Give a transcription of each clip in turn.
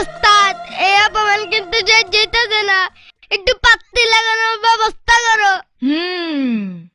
ওস্তাদ এই অপমান কিন্তু যেতেছে না একটু পাত্তি লাগানোর ব্যবস্থা করো। হুম।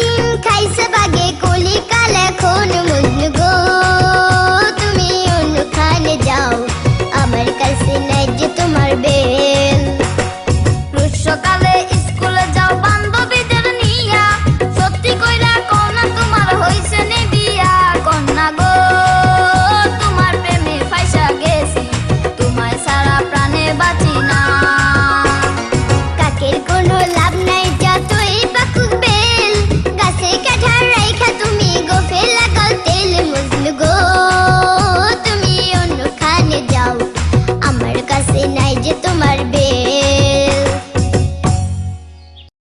दिन कैसे बगे कोली का लखोन